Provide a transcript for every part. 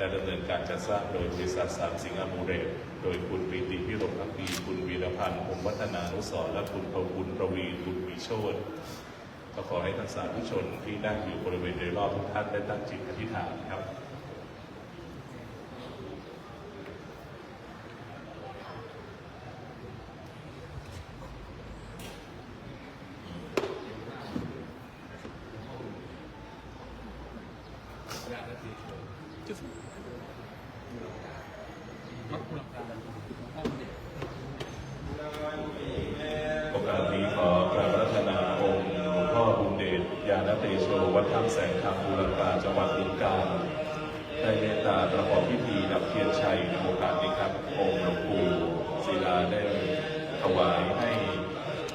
และดำเนินการจัดสร้างโดยบริษัทสามสิงห์อมูเรตโดยคุณปีติพิรมพักดีคุณวีรพันธ์ผมวัฒนานุสรและคุณประวุณประวีคุณวิโชตก็ขอให้ท่านสาธุชนที่นั่งอยู่บริเวณโดยรอบทุกท่านได้ตั้งจิตอธิษฐานครับ โอกาสนี้ขอกราบรัตนาองค์หลวงพ่อบุญเดชญาณเตโชวัดถ้ำแสงธรรมบูรกาจังหวัดบึงกาฬได้เมตตาประกอบพิธีดับเทียนชัยในโอ กาสนี้ครับองค์หลวงปู่ศิลาได้ถวายให้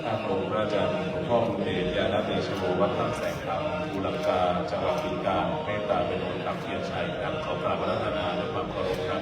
ท่านองค์พระอาจารย์หลวงพ่อบุญเดชยาณเตชโชวัดท่าแสงธรรมบูรกาจังหวัดบึงกาฬเมตตาเป็นองค์ดับเทียนชัยครับขอกราบรัตนาและความเคารพครับ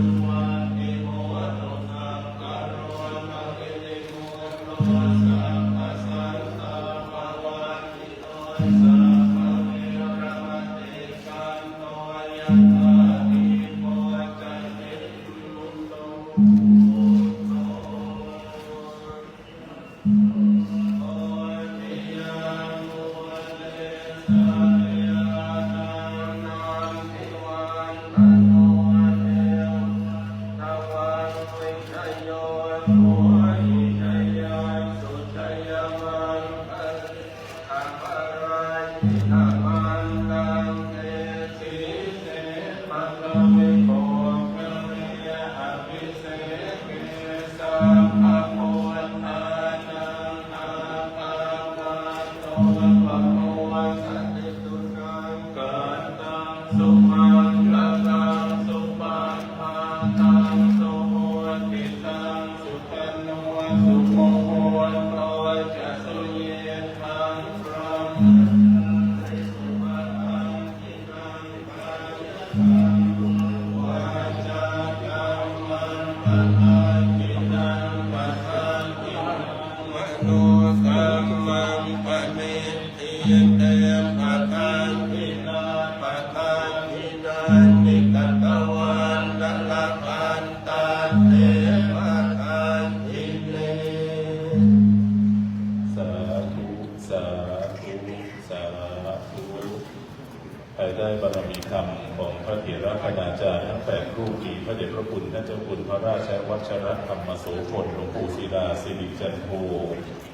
ภายใต้บารมีธรรมของพระเถระคณาจารย์ทั้งแปดรูปมีพระเดชพระคุณท่านเจ้าคุณพระราชวัชรธรรมโสพลหลวงปู่ศิลาสิริจันโท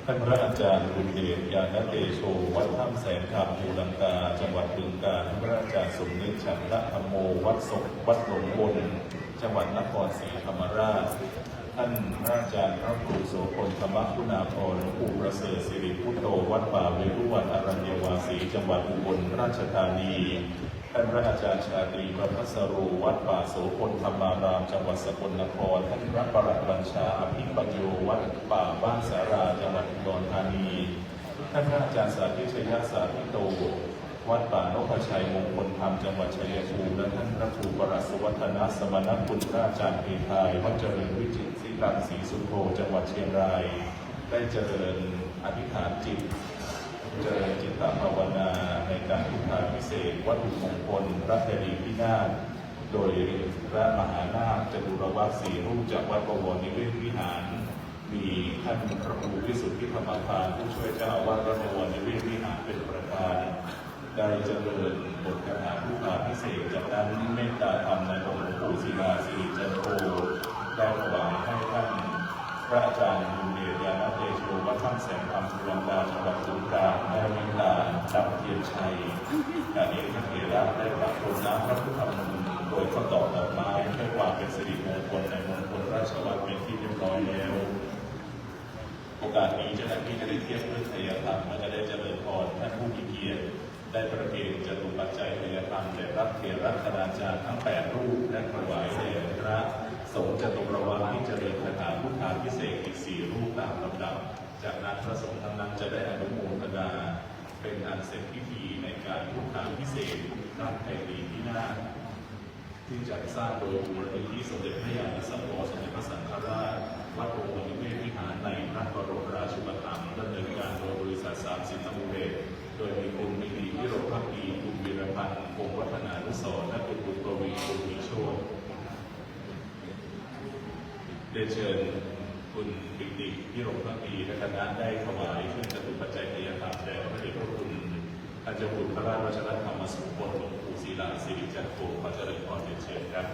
ท่านพระอาจารย์บุญเดชยานเตโชวัดถ้ำแสนคำภูลังกา จังหวัดบึงกาฬท่านพระอาจารย์สมนึกฉันทธรรมโม วัดศกวัดหลวงบนจังหวัดนครศรีธรรมราช ท่านพระอาจารย์พระครูโสพลธรรมคุณาภรณ์หลวงปู่ประเสริฐสิริพุทโธวัดป่าเวรุวันอรัญญวาสีจังหวัดอุบลราชธานี ท่านพระอาจารย์ชาตรีประพัสรูวัดป่าโสพลธรรมารามจังหวัดสกลนคร ท่านพระประหลัดบัญชาอภิปัญโยวัดป่าบ้านสาราจังหวัดอุดรธานี ท่านพระอาจารย์สาธิตชยสาธิโต วัดป่านพชัยมงคลธรรมจังหวัดชัยภูมิและท่านพระครูปรัสวัฒนสมณคุณพระอาจารย์เพทายวัดเจริญวิจิตรศิรังศรีสุโธจังหวัดเชียงราย ได้เจริญอธิษฐานจิต เจริญจิตตภาวนาในการพุทธาพิเศษวัตถุมงคลพระเทรีพินาศโดยพระมหานาคจตุรวัตสีรูปจากวัดบวรนิเวศวิหาร มีท่านพระครูวิสุทธิธรรมทานผู้ช่วยเจ้าอาวาสวัดบวรนิเวศวิหารเป็นประธาน ได้เจริญบทคาถาผู้พาพิเศษจากนั้นเมตตาธรรมในองค์หลวงปู่ศิลาสิริจันโทได้ถวายให้ท่านพระอาจารย์บุญเดชยาณเตโชวัดถ้ำแสงธรรมสุวรรณดาจังหวัดสงขลาได้เมตตาดับเทียนชัยการเอกเถระได้ปรับปรุงน้ำพระพุทธมนต์โดยข้อต่อดอกไม้เพื่อความเป็นสิริมงคลในมงคลราชวัตรเป็นที่เรียบร้อยแล้วโอกาสนี้จ้าหน้าที่จะได้เทียบด้วยทายธรรมและจะได้เจริญพรท่านผู้มีเกียรติ ได้ประเคนจตุปัจจัยทายธรรมแด่พระเถระคณาจารย์ทั้งแปดรูปและถวายแด่พระสงฆ์จตุรวาที่เจริญคาถาพุทธาพิเศษอีกสี่รูปตามลำดับ จากนั้นพระสงฆ์ทั้งนั้นจะได้อนุโมทนาเป็นการเสร็จพิธีในการพุทธาพิเศษกพระไตรลีที่หน้าที่จัดสร้างโดยมูลนิธิสมเด็จพระยาณสังวรสมเด็จพระสังฆราชวัดโพธินิเวศวิหารในพระบรมราชูปถัมภ์ดำเนินการโดยบริษัทสามสินธมุเรศ โดยมีคุณมิตรีพิโรพักดีคุณวีรพันธ์คงวัฒนานุสรและคุณบุญกวีคุณมีโชตเรียนเชิญคุณปิติพิรมพักดีและคณะได้ถวายขึ้นจตุปัจจัยทายธรรมแด่พระเดชพระคุณท่านเจ้าคุณพระราชวัชรธรรมสุพลหลวงปู่ศิลาสิริจันโทขอเจริญพรเรียนเชิญครับ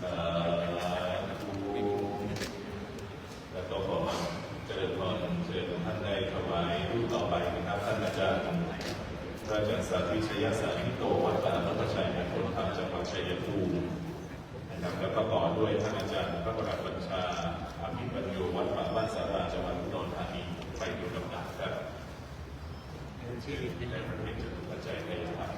สาธุแล้วก็ขอเจริญพรเชิญท่านได้ถวายรูปต่อไปนะครับท่านอาจารย์พระอาจารย์สาธิตชยสาธิโตวัดป่าพระชัยมงคลธรรมจังหวัดชัยภูมินะครับแล้วก็ต่อ ด้วยท่านอาจารย์พระประหลัดบัญชาอภิปัญโยวัดป่าบ้านสาราจังหวัดอุดรธานีไปดูลำดับครับชื่อในประเทศจตุปัจจัยในธรรม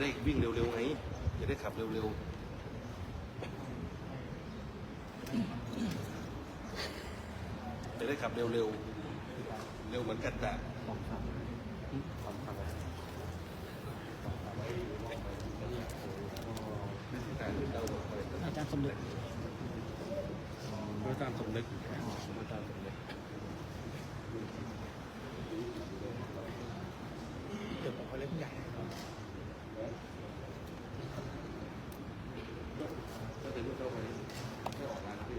ได้วิ่งเร็วๆไงจะได้ขับเร็วๆจะได้ขับเร็วๆเร็วเหมือนกันแต่อาจารย์สมเด็จพระอาจารย์สมนึกพระอาจารย์สมนึกเดี๋ยวผมเขาเล่นใหญ่ ก็จะรู้เข้าไปไม่ออกงานพี่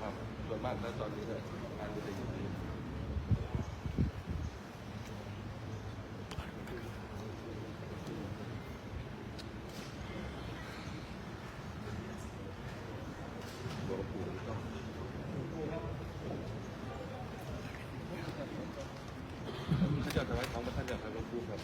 ครับส่วนมากแล้วตอนนี้เลยงานจะอยู่ที่ตัวปู่ต้องเขาจะถวายของพระท่านจากพระ